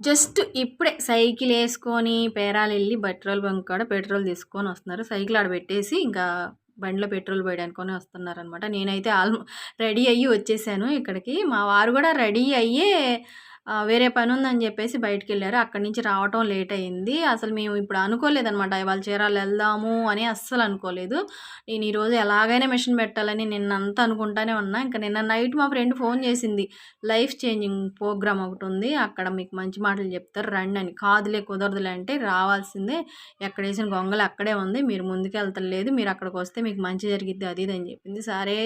Just ఇప్పుడే cycle వేసుకొని పేరాలు వెళ్ళి పెట్రోల్ బంక్ కాడ పెట్రోల్ తీసుకొని వస్తున్నారు. సైకిల్ ఆడ పెట్టేసి ఇంకా బండిలో పెట్రోల్ పోయడానికొని వస్తున్నారనమాట నేనైతే ఆల్మో రెడీ అయ్యి వచ్చేసాను ఇక్కడికి. మా వారు కూడా రెడీ అయ్యే వేరే పని ఉందని చెప్పేసి బయటికి వెళ్ళారు అక్కడి నుంచి రావటం లేట్ అయింది. అసలు మేము ఇప్పుడు అనుకోలేదనమాట ఇవాళ చీరాలు వెళ్దాము అని అస్సలు అనుకోలేదు. నేను ఈరోజు ఎలాగైనా మిషన్ పెట్టాలని నిన్నంతా అనుకుంటానే ఉన్నా. ఇంకా నిన్న నైట్ మా ఫ్రెండ్ ఫోన్ చేసింది. లైఫ్ చేంజింగ్ ప్రోగ్రామ్ ఒకటి ఉంది. అక్కడ మీకు మంచి మాటలు చెప్తారు. రండి అని. కాదులే కుదరదులే అంటే రావాల్సిందే. ఎక్కడ వేసిన గొంగలు అక్కడే ఉంది. మీరు ముందుకు వెళ్తలేదు మీరు అక్కడికి వస్తే మీకు మంచి జరిగిద్ది అది ఇది అని చెప్పింది. సరే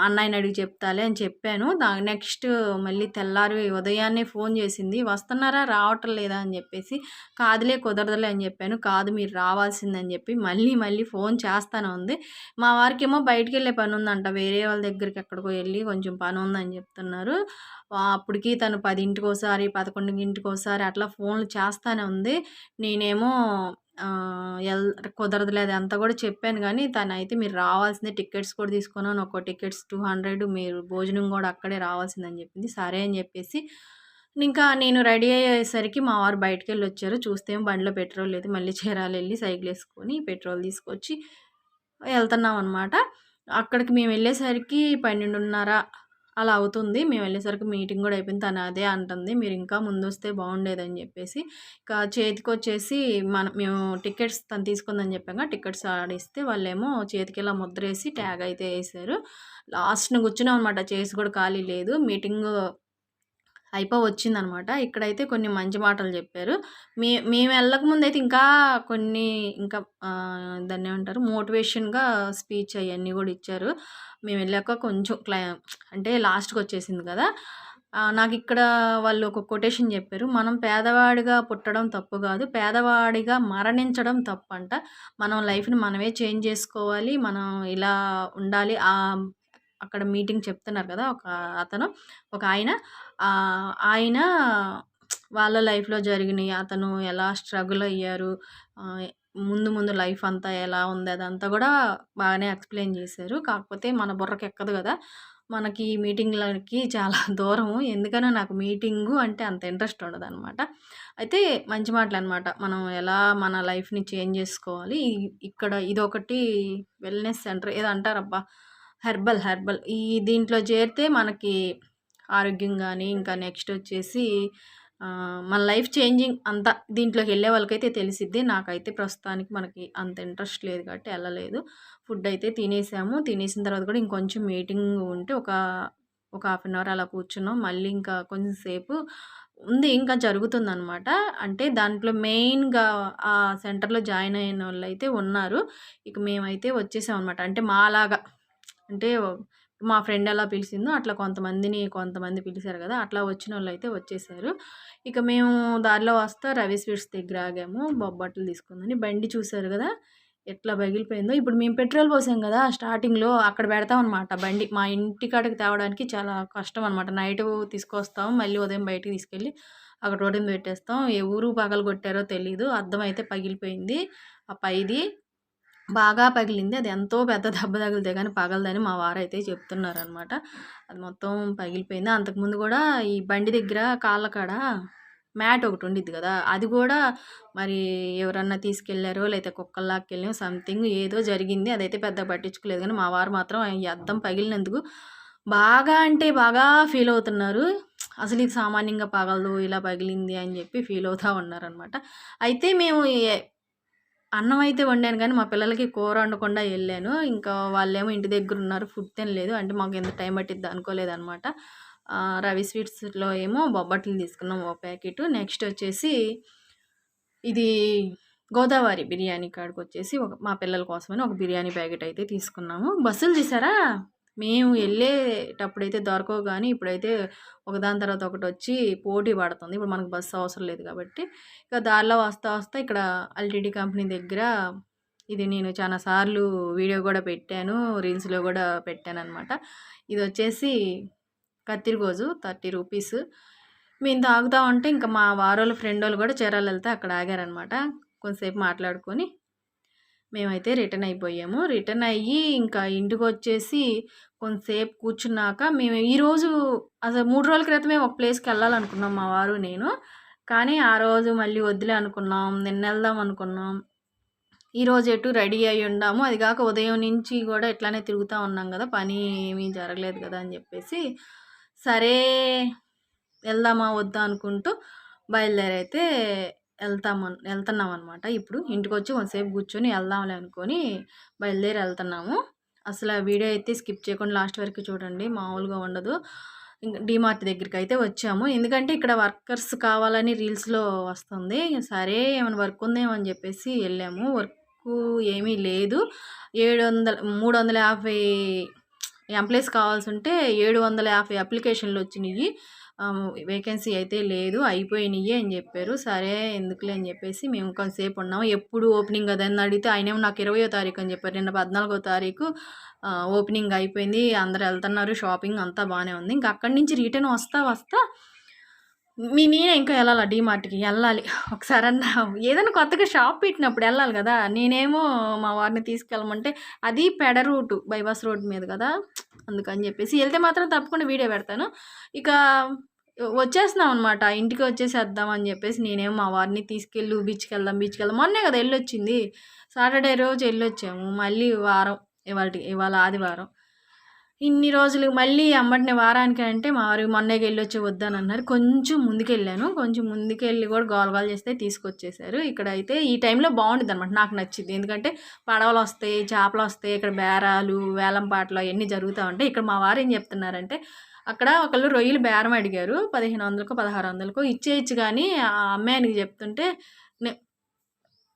అన్నయ్యని అడిగి చెప్తాలే అని చెప్పాను. దా నెక్స్ట్ మళ్ళీ తెల్లారి ఉదయాన్నే ఫోన్ చేసింది. వస్తున్నారా? రావటం లేదా? అని చెప్పేసి కాదులే కుదరదులే అని చెప్పాను. కాదు మీరు రావాల్సిందని చెప్పి మళ్ళీ మళ్ళీ ఫోన్ చేస్తానే ఉంది. మా వారికేమో బయటికి వెళ్ళే పని ఉందంట. వేరే వాళ్ళ దగ్గరికి ఎక్కడికో వెళ్ళి కొంచెం పని ఉందని చెప్తున్నారు. అప్పటికి తను పదింటికి ఒకసారి పదకొండింటికి ఒకసారి అట్లా ఫోన్లు చేస్తానే ఉంది. నేనేమో ఎల్ కుదరదులే అది అంతా కూడా చెప్పాను కానీ తనైతే మీరు రావాల్సిందే టికెట్స్ కూడా తీసుకున్నాను. ఒక టికెట్స్ టూ హండ్రెడ్ మీరు భోజనం కూడా అక్కడే రావాల్సిందని చెప్పింది. సరే అని చెప్పేసి ఇంకా నేను రెడీ అయ్యేసరికి మా వారు బయటకు వెళ్ళి వచ్చారు చూస్తే బండిలో పెట్రోల్ లేదు. మళ్ళీ చీరాలు వెళ్ళి సైకిల్ వేసుకొని పెట్రోల్ తీసుకొచ్చి వెళ్తున్నాం అనమాట అక్కడికి మేము వెళ్ళేసరికి పన్నెండున్నర అలా అవుతుంది. మేము వెళ్ళేసరికి మీటింగ్ కూడా అయిపోయింది. తను అదే అంటుంది. మీరు ఇంకా ముందు వస్తే బాగుండేదని చెప్పేసి. ఇంకా చేతికి వచ్చేసి మన మేము టికెట్స్ తను తీసుకుందని చెప్పాక టికెట్స్ ఆడిస్తే వాళ్ళేమో చేతికి ఇలా ముద్ర వేసి ట్యాగ్ అయితే వేసారు. లాస్ట్ని కూర్చున్నాం అనమాట చేసి కూడా ఖాళీ లేదు. మీటింగ్ అయిపో వచ్చిందనమాట ఇక్కడైతే కొన్ని మంచి మాటలు చెప్పారు. మే మేము వెళ్ళక ముందు అయితే ఇంకా కొన్ని ఇంకా దాన్ని ఏమంటారు? మోటివేషన్గా స్పీచ్ అవన్నీ కూడా ఇచ్చారు. మేము వెళ్ళాక కొంచెం క్లై అంటే లాస్ట్కి వచ్చేసింది కదా. నాకు ఇక్కడ వాళ్ళు ఒక కొటేషన్ చెప్పారు. మనం పేదవాడిగా పుట్టడం తప్పు కాదు. పేదవాడిగా మరణించడం తప్పు అంట మనం లైఫ్ని మనమే చేంజ్ చేసుకోవాలి. మనం ఇలా ఉండాలి. అక్కడ మీటింగ్ చెప్తున్నారు కదా ఒక అతను ఒక ఆయన. ఆయన వాళ్ళ లైఫ్లో జరిగినాయి. అతను ఎలా స్ట్రగుల్ అయ్యారు. ముందు ముందు లైఫ్ అంతా ఎలా ఉంది అదంతా కూడా బాగానే ఎక్స్ప్లెయిన్ చేశారు. కాకపోతే మన బుర్రకి ఎక్కదు కదా. మనకి ఈ మీటింగ్లకి చాలా దూరము. ఎందుకనో నాకు మీటింగు అంటే అంత ఇంట్రెస్ట్ ఉండదు అనమాట అయితే మంచి మాటలు అనమాట మనం ఎలా మన లైఫ్ని చేంజ్ చేసుకోవాలి? ఇక్కడ ఇదొకటి వెల్నెస్ సెంటర్ ఏదో అంటారబ్బా హెర్బల్ హెర్బల్. ఈ దీంట్లో చేరితే మనకి ఆరోగ్యం కానీ ఇంకా నెక్స్ట్ వచ్చేసి మన లైఫ్ చేంజింగ్ అంతా దీంట్లోకి వెళ్ళే వాళ్ళకైతే తెలిసిద్ది. నాకైతే ప్రస్తుతానికి మనకి అంత ఇంట్రెస్ట్ లేదు కాబట్టి వెళ్ళలేదు. ఫుడ్ అయితే తినేసాము. తినేసిన తర్వాత కూడా ఇంకొంచెం మీటింగ్ ఉంటే ఒక ఒక హాఫ్ అన్ అవర్ అలా కూర్చున్నాం. మళ్ళీ ఇంకా కొంచెం సేపు ఉంది. ఇంకా జరుగుతుందనమాట అంటే దాంట్లో మెయిన్గా ఆ సెంటర్లో జాయిన్ అయిన వాళ్ళు అయితే ఉన్నారు. ఇక మేమైతే వచ్చేసాం అనమాట అంటే మాలాగా. అంటే మా ఫ్రెండ్ ఎలా పిలిచిందో అట్లా కొంతమందిని కొంతమంది పిలిచారు కదా అట్లా వచ్చిన వాళ్ళు అయితే వచ్చేసారు. ఇక మేము దారిలో వస్తా రవి స్వీట్స్ దగ్గర ఆగాము బొబ్బట్లు తీసుకుందని. బండి చూశారు కదా ఎట్లా పగిలిపోయిందో. ఇప్పుడు మేము పెట్రోల్ పోసాం కదా స్టార్టింగ్లో అక్కడ పెడతాం అనమాట బండి. మా ఇంటికాడకి తేవడానికి చాలా కష్టం అనమాట నైట్ తీసుకొస్తాం మళ్ళీ ఉదయం బయటికి తీసుకెళ్ళి అక్కడ రోడ్డు పెట్టేస్తాం. ఏ ఊరు పగలు కొట్టారో తెలీదు అద్దం అయితే పగిలిపోయింది. ఆ పైది బాగా పగిలింది. అది ఎంతో పెద్ద దెబ్బ తగిలితే కానీ పగలదని మా వారైతే చెప్తున్నారనమాట. అది మొత్తం పగిలిపోయింది. అంతకుముందు కూడా ఈ బండి దగ్గర కాళ్ళ కాడ మ్యాట్ ఒకటి ఉండిద్ది కదా అది కూడా మరి ఎవరన్నా తీసుకెళ్ళారో లేకపోతే కుక్కల్లాక్కెళ్ళాం సంథింగ్ ఏదో జరిగింది. అదైతే పెద్ద పట్టించుకోలేదు కానీ మా వారు మాత్రం ఈ అద్దం పగిలినందుకు బాగా అంటే బాగా ఫీల్ అవుతున్నారు. అసలు ఇది సామాన్యంగా పగలదు ఇలా పగిలింది అని చెప్పి ఫీల్ అవుతూ ఉన్నారనమాట. అయితే మేము అన్నం అయితే వండాను కానీ మా పిల్లలకి కూర వండకుండా వెళ్ళాను. ఇంకా వాళ్ళేమో ఇంటి దగ్గర ఉన్నారు ఫుడ్ తినలేదు. అంటే మాకు ఎంత టైం పట్టిద్ది అనుకోలేదు అనమాట రవి స్వీట్స్లో ఏమో బొబ్బట్లు తీసుకున్నాం ఒక ప్యాకెట్. నెక్స్ట్ వచ్చేసి ఇది గోదావరి బిర్యానీ కాడికి వచ్చేసి ఒక మా పిల్లల కోసమని ఒక బిర్యానీ ప్యాకెట్ అయితే తీసుకున్నాము. బస్సులు తీసారా? మేము వెళ్ళేటప్పుడైతే దొరకవు కానీ ఇప్పుడైతే ఒకదాని తర్వాత ఒకటి వచ్చి పోటీ పడుతుంది. ఇప్పుడు మనకు బస్సు అవసరం లేదు కాబట్టి. ఇక దారిలో వస్తా వస్తా ఇక్కడ ఎల్టీడీ కంపెనీ దగ్గర ఇది నేను చాలా సార్లు వీడియో కూడా పెట్టాను రీల్స్లో కూడా పెట్టాను అనమాట ఇది వచ్చేసి కత్తిరిగోజు థర్టీ రూపీస్. మేము తాగుతా ఉంటే ఇంకా మా వారోళ్ళ ఫ్రెండ్ వాళ్ళు కూడా చీరాలు వెళ్తే అక్కడ ఆగారనమాట కొంతసేపు మాట్లాడుకొని మేమైతే రిటర్న్ అయిపోయాము. రిటర్న్ అయ్యి ఇంకా ఇంటికి వచ్చేసి కొంతసేపు కూర్చున్నాక మేము ఈరోజు అసలు మూడు రోజుల క్రితమే ఒక ప్లేస్కి వెళ్ళాలనుకున్నాం మా వారు నేను. కానీ ఆ రోజు మళ్ళీ వద్దులే అనుకున్నాం నిన్న వెళ్దాం అనుకున్నాం. ఈరోజు ఎటు రెడీ అయి ఉండాము. అది కాక ఉదయం నుంచి కూడా ఇట్లానే తిరుగుతూ ఉన్నాం కదా పని ఏమీ జరగలేదు కదా అని చెప్పేసి సరే వెళ్దామా వద్దా అనుకుంటూ బయలుదేరైతే వెళ్తాము వెళ్తున్నాం అనమాట ఇప్పుడు ఇంటికి వచ్చి కొంతసేపు కూర్చొని వెళ్దాంలే అనుకొని బయలుదేరి వెళ్తున్నాము. అసలు ఆ వీడియో అయితే స్కిప్ చేయకుండా లాస్ట్ వరకు చూడండి మామూలుగా ఉండదు. ఇంకా డిమార్ట్ దగ్గరికి అయితే వచ్చాము. ఎందుకంటే ఇక్కడ వర్కర్స్ కావాలని రీల్స్లో వస్తుంది. సరే ఏమైనా వర్క్ ఉందేమో అని చెప్పేసి వెళ్ళాము. వర్క్ ఏమీ లేదు. ఏడు వందల మూడు వందల యాభై ఎంప్లాయీస్ కావాల్సి ఉంటే ఏడు వందల యాభై అప్లికేషన్లు వచ్చినాయి వేకెన్సీ అయితే లేదు అయిపోయినాయి అని చెప్పారు. సరే ఎందుకులే అని చెప్పేసి మేము కొంతసేపు ఉన్నాము ఎప్పుడు ఓపెనింగ్ అదని అడిగితే ఆయన నాకు ఇరవయో తారీఖు అని చెప్పారు. నిన్న పద్నాలుగో తారీఖు ఓపెనింగ్ అయిపోయింది. అందరు వెళ్తున్నారు షాపింగ్ అంతా బాగానే ఉంది. ఇంకా అక్కడి నుంచి రిటర్న్ వస్తా వస్తా మీ నేనే ఇంకా వెళ్ళాలి డీమార్ట్కి? వెళ్ళాలి. ఒకసారి అన్న. ఏదైనా కొత్తగా షాప్ పెట్టినప్పుడు వెళ్ళాలి కదా. నేనేమో మా వారిని తీసుకెళ్ళమంటే అది పెడ రూటు బైపాస్ రోడ్ మీద కదా. అందుకని చెప్పేసి వెళ్తే మాత్రం తప్పకుండా వీడియో పెడతాను. ఇక వచ్చేస్తున్నాం అనమాట ఇంటికి వచ్చేసేద్దాం అని చెప్పేసి నేనేమో మా వారిని తీసుకెళ్ళు బీచ్కి వెళ్దాం బీచ్కి వెళ్దాం. మొన్నే కదా వెళ్ళొచ్చింది. సాటర్డే రోజు వెళ్ళొచ్చాము. మళ్ళీ వారం ఇవాళ ఇవాళ ఆదివారం. ఇన్ని రోజులు మళ్ళీ అమ్మటిని వారానికి అంటే మా వారు మొన్నకి వెళ్ళొచ్చి వద్దని అన్నారు కొంచెం ముందుకెళ్ళాను. కొంచెం ముందుకెళ్ళి కూడా గోల గోల చేస్తే తీసుకొచ్చేసారు. ఇక్కడ అయితే ఈ టైంలో బాగుంటుంది అనమాట నాకు నచ్చింది. ఎందుకంటే పడవలు వస్తాయి చేపలు వస్తాయి ఇక్కడ బేరాలు వేలం పాటలు అవన్నీ జరుగుతూ ఉంటాయి. ఇక్కడ మా వారు ఏం చెప్తున్నారంటే అక్కడ ఒకళ్ళు రొయ్యలు బేరం అడిగారు. పదిహేను వందలకు పదహారు వందలకు ఇచ్చేయచ్చు కానీ ఆ అమ్మాయినికి చెప్తుంటే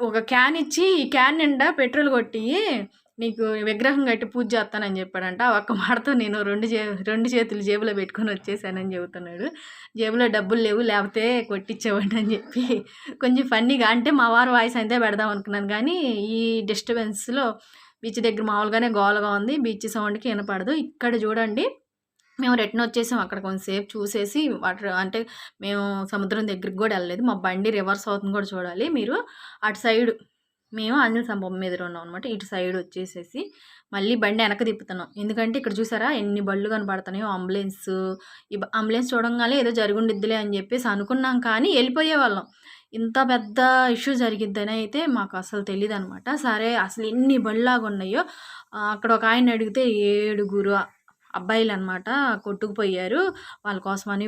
ఒక క్యాన్ ఇచ్చి ఈ క్యాన్ నిండా పెట్రోల్ కొట్టి నీకు విగ్రహం కట్టి పూజ చేస్తానని చెప్పాడంట. ఒక్క మాటతో నేను రెండు చే రెండు చేతులు జేబులో పెట్టుకొని వచ్చేసానని చెబుతున్నాడు. జేబులో డబ్బులు లేవు లేకపోతే కొట్టించేవాడి అని చెప్పి కొంచెం ఫన్నీగా అంటే మా వారు వాయిస్ అంతే పెడదాం అనుకున్నాను కానీ ఈ డిస్టర్బెన్స్లో బీచ్ దగ్గర మామూలుగానే గోలగా ఉంది. బీచ్ సౌండ్కి వినపడదు. ఇక్కడ చూడండి మేము రిటర్న్ వచ్చేసాం. అక్కడ కొంతసేపు చూసేసి వాటర్ అంటే మేము సముద్రం దగ్గరికి కూడా వెళ్ళలేదు. మా బండి రివర్స్ అవుతుంది కూడా చూడాలి. మీరు అటు సైడ్ మేము ఆంజనేయ సంభవం మీద ఉన్నాం అనమాట ఇటు సైడ్ వచ్చేసేసి మళ్ళీ బండి వెనక తిప్పుతున్నాం. ఎందుకంటే ఇక్కడ చూసారా ఎన్ని బళ్ళు కనపడుతున్నాయో అంబులెన్స్. ఈ అంబులెన్స్ చూడంగానే ఏదో జరుగుండిద్దిలే అని చెప్పేసి అనుకున్నాం కానీ వెళ్ళిపోయే వాళ్ళం. ఇంత పెద్ద ఇష్యూ జరిగిద్దని అయితే మాకు అసలు తెలియదు అనమాట సరే అసలు ఎన్ని బళ్ళలాగా ఉన్నాయో అక్కడ ఒక ఆయన అడిగితే ఏడుగురు అబ్బాయిలు అనమాట కొట్టుకుపోయారు. వాళ్ళ కోసమని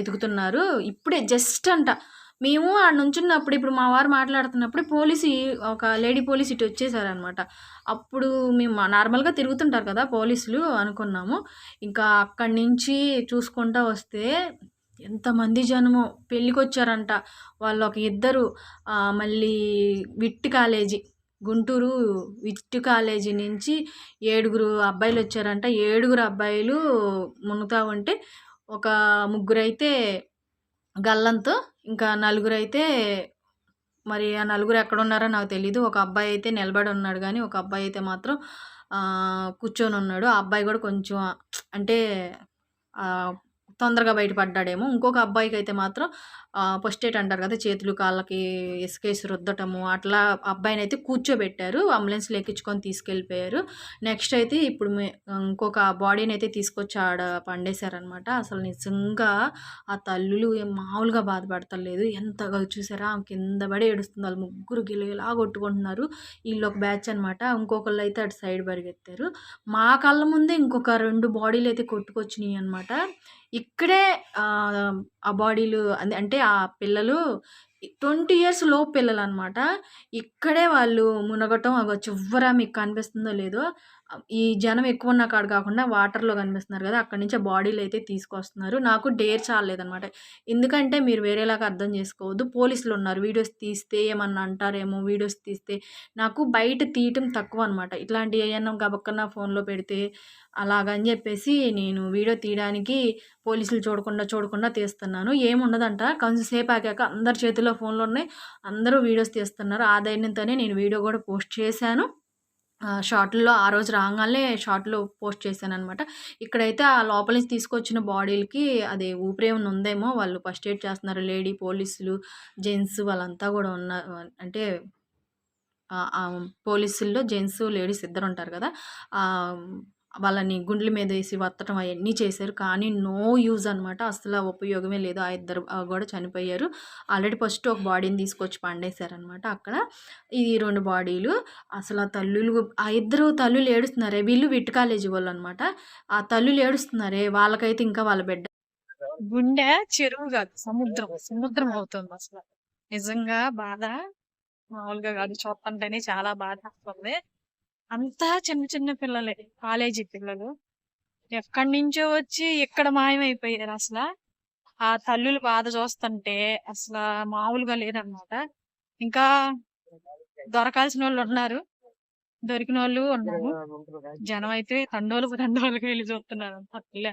ఎదుగుతున్నారు. ఇప్పుడే జస్ట్ అంట మేము ఆడ నుంచున్నప్పుడు ఇప్పుడు మా వారు మాట్లాడుతున్నప్పుడు పోలీసు ఒక లేడీ పోలీస్ ఇటు వచ్చేసారనమాట అప్పుడు మేము నార్మల్గా తిరుగుతుంటారు కదా పోలీసులు అనుకున్నాము. ఇంకా అక్కడి నుంచి చూసుకుంటా వస్తే ఎంతమంది జనము పెళ్ళికి వచ్చారంట వాళ్ళు ఒక ఇద్దరు మళ్ళీ VIT college Guntur VIT college నుంచి ఏడుగురు అబ్బాయిలు వచ్చారంట. ఏడుగురు అబ్బాయిలు మునుగుతూ ఉంటే ఒక ముగ్గురైతే గల్లంతో ఇంకా నలుగురు అయితే మరి ఆ నలుగురు ఎక్కడ ఉన్నారో నాకు తెలీదు. ఒక అబ్బాయి అయితే నిలబడి ఉన్నాడు కానీ ఒక అబ్బాయి అయితే మాత్రం కూర్చొని ఉన్నాడు. ఆ అబ్బాయి కూడా కొంచెం అంటే తొందరగా బయటపడ్డాడేమో. ఇంకొక అబ్బాయికి అయితే మాత్రం ఫస్ట్ అంటారు కదా చేతులు కాళ్ళకి ఇసుకేసి రుద్దటము అట్లా అబ్బాయిని అయితే కూర్చోబెట్టారు అంబులెన్స్లో ఎక్కించుకొని తీసుకెళ్ళిపోయారు. నెక్స్ట్ అయితే ఇప్పుడు ఇంకొక బాడీని అయితే తీసుకొచ్చి ఆడ పండేశారనమాట అసలు నిజంగా ఆ తల్లులు మామూలుగా బాధపడతలేదు. ఎంతగా చూసారా? కింద పడి ఏడుస్తుంది. వాళ్ళు ముగ్గురు గిలగిలా కొట్టుకుంటున్నారు. వీళ్ళు ఒక బ్యాచ్ అనమాట ఇంకొకళ్ళు అయితే అటు సైడ్ పరిగెత్తారు. మా కళ్ళ ముందే ఇంకొక రెండు బాడీలు అయితే కొట్టుకొచ్చినాయి అనమాట ఇక్కడే ఆ బాడీలు అంటే ఆ ఆ పిల్లలు ట్వంటీ ఇయర్స్లో పిల్లలు అనమాట ఇక్కడే వాళ్ళు మునగటం అగో చివరా మీకు కనిపిస్తుందో లేదో ఈ జనం ఎక్కువ ఉన్న కాడ కాకుండా వాటర్లో కనిపిస్తున్నారు కదా అక్కడి నుంచి బాడీలు అయితే తీసుకొస్తున్నారు. నాకు డేర్ చాలేదనమాట ఎందుకంటే మీరు వేరేలాగా అర్థం చేసుకోవద్దు. పోలీసులు ఉన్నారు. వీడియోస్ తీస్తే ఏమన్నా అంటారేమో వీడియోస్ తీస్తే నాకు బయట తీయటం తక్కువ అనమాట ఇట్లాంటి ఏమన్నా గబక్కన ఫోన్లో పెడితే అలాగని చెప్పేసి నేను వీడియో తీయడానికి పోలీసులు చూడకుండా చూడకుండా తీస్తున్నాను. ఏముండదంట. కొంచెంసేపు ఆగాక అందరి చేతిలో ఫోన్లు ఉన్నాయి. అందరూ వీడియోస్ తీస్తున్నారు. ఆ ధైర్యంతోనే నేను వీడియో కూడా పోస్ట్ చేశాను. షార్ట్‌లో ఆ రోజు రాగానే షార్ట్‌లో పోస్ట్ చేశాను అనమాట ఇక్కడైతే ఆ లోపల నుంచి తీసుకొచ్చిన బాడీలకి అది ఊపిరేమన్నా ఉందేమో వాళ్ళు ఫస్ట్ ఎయిడ్ చేస్తున్నారు. లేడీ పోలీసులు, జెంట్స్ వాళ్ళంతా కూడా ఉన్నారు. అంటే పోలీసుల్లో జెంట్స్, లేడీస్ ఇద్దరు ఉంటారు కదా వాళ్ళని గుండ్ల మీదేసి వత్తటం అవన్నీ చేశారు. కానీ నో యూజ్ అనమాట. అసలు ఉపయోగమే లేదు. ఆ ఇద్దరు కూడా చనిపోయారు. ఆల్రెడీ ఫస్ట్ ఒక బాడీని తీసుకొచ్చి పండేశారనమాట అక్కడ. ఈ రెండు బాడీలు అసలు ఆ తల్లులు ఆ ఇద్దరు తల్లులు ఏడుస్తున్నారే! వీళ్ళు విట్ కాలేజీ వాళ్ళు అనమాట ఆ తల్లులు ఏడుస్తున్నారే! వాళ్ళకైతే ఇంకా వాళ్ళ బిడ్డ గుండె చెరువు కాదు సముద్రం. సముద్రం అవుతుంది అసలు నిజంగా బాధ మామూలుగా కాదు చూస్తుంటేనే చాలా బాధ బాధేస్తుంది. అంతా చిన్న చిన్న పిల్లలే. కాలేజీ పిల్లలు. ఎక్కడి నుంచో వచ్చి ఇక్కడ మాయమైపోయారసల. ఆ తల్లుల బాధ చూస్తంటే అసల మామూలుగా లేదనమాట. ఇంకా దొరకాల్సినోళ్ళున్నారు. దొరికినోళ్ళు ఉన్నారు. జనమైతే తండోలు తండోలుగా ఎళ్ళి చూస్తున్నారంట. పిల్ల